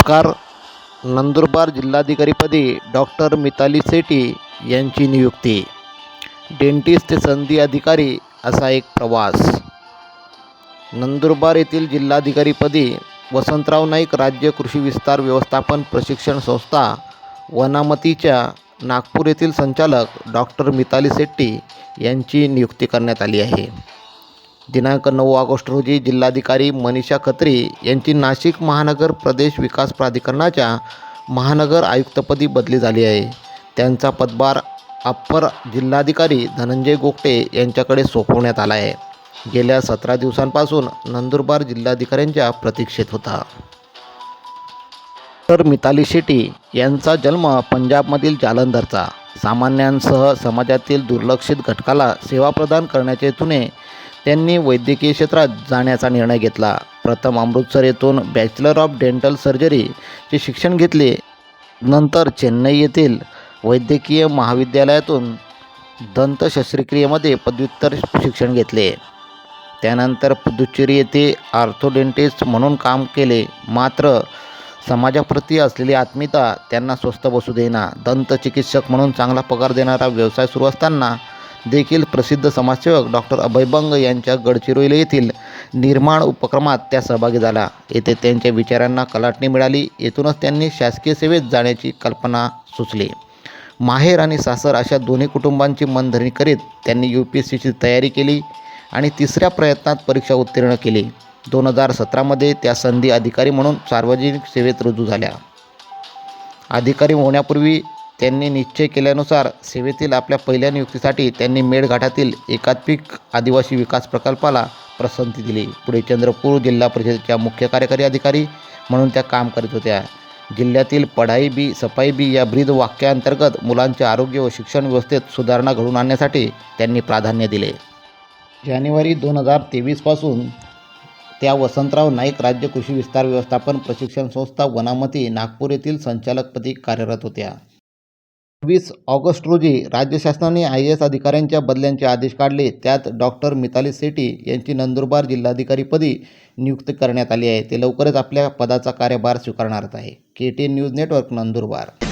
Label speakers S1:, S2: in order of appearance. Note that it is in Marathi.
S1: नमस्कार. नंदुरबार जिल्हाधिकारीपदी डॉक्टर मिताली सेटी यांची नियुक्ती. डेंटिस्ट ते संधी अधिकारी असा एक प्रवास. नंदुरबार येथील जिल्हाधिकारीपदी वसंतराव नाईक राज्य कृषी विस्तार व्यवस्थापन प्रशिक्षण संस्था वनामतीच्या नागपूर येथील संचालक डॉक्टर मिताली शेट्टी यांची नियुक्ती करण्यात आली आहे. दिनांक नऊ ऑगस्ट रोजी जिल्हाधिकारी मनीषा खत्री यांची नाशिक महानगर प्रदेश विकास प्राधिकरणाच्या महानगर आयुक्तपदी बदली झाली आहे. त्यांचा पदभार अप्पर जिल्हाधिकारी धनंजय गोगटे यांच्याकडे सोपवण्यात आला आहे. गेल्या सतरा दिवसांपासून नंदुरबार जिल्हाधिकाऱ्यांच्या प्रतीक्षेत होता. तर मिताली शेट्टी यांचा जन्म पंजाबमधील जालंधरचा. सामान्यांसह समाजातील दुर्लक्षित घटकाला सेवा प्रदान करण्याच्या हेतूने त्यांनी वैद्यकीय क्षेत्रात जाण्याचा निर्णय घेतला. प्रथम अमृतसर येथून बॅचलर ऑफ डेंटल सर्जरीचे शिक्षण घेतले. नंतर चेन्नई येथील वैद्यकीय महाविद्यालयातून दंत शस्त्रक्रियेमध्ये पदव्युत्तर शिक्षण घेतले. त्यानंतर पुदुच्चेरी येथे आर्थोडेंटिस्ट म्हणून काम केले. मात्र समाजाप्रती असलेली आत्मीयता त्यांना स्वस्त बसू देईना. दंत चिकित्सक म्हणून चांगला पगार देणारा व्यवसाय सुरू असताना देखील प्रसिद्ध समाजसेवक डॉक्टर अभय बंग यांच्या गडचिरोली येथील निर्माण उपक्रमात त्या सहभागी झाला. येथे त्यांच्या विचारांना कलाटणी मिळाली. येथूनच त्यांनी शासकीय सेवेत जाण्याची कल्पना सुचली. माहेर आणि सासर अशा दोन्ही कुटुंबांची मनधरणी करीत त्यांनी यू पी एस सीची तयारी केली आणि तिसऱ्या प्रयत्नात परीक्षा उत्तीर्ण केली. दोन हजार सतरामध्ये त्या संधी अधिकारी म्हणून सार्वजनिक सेवेत रुजू झाल्या. अधिकारी होण्यापूर्वी त्यांनी निश्चय केल्यानुसार सेवेतील आपल्या पहिल्या नियुक्तीसाठी त्यांनी मेळघाटातील एकात्मिक आदिवासी विकास प्रकल्पाला पसंती दिली. पुढे चंद्रपूर जिल्हा परिषदेच्या मुख्य कार्यकारी अधिकारी म्हणून त्या काम करीत होत्या. जिल्ह्यातील पढाई बी सफाई बी या ब्रीद वाक्याअंतर्गत मुलांचे आरोग्य व शिक्षण व्यवस्थेत सुधारणा घडवून आणण्यासाठी त्यांनी प्राधान्य दिले. जानेवारी दोन हजार तेवीसपासून त्या वसंतराव नाईक राज्य कृषी विस्तार व्यवस्थापन प्रशिक्षण संस्था वनामती नागपूर येथील संचालकपदी कार्यरत होत्या. वीस ऑगस्ट रोजी राज्य शासनाने आय ए एस अधिकाऱ्यांच्या बदल्यांचे आदेश काढले. त्यात डॉक्टर मिताली सेटी यांची नंदुरबार जिल्हाधिकारीपदी नियुक्ती करण्यात आली आहे. ते लवकरच आपल्या पदाचा कार्यभार स्वीकारणार आहे. K T news network Nandurbar.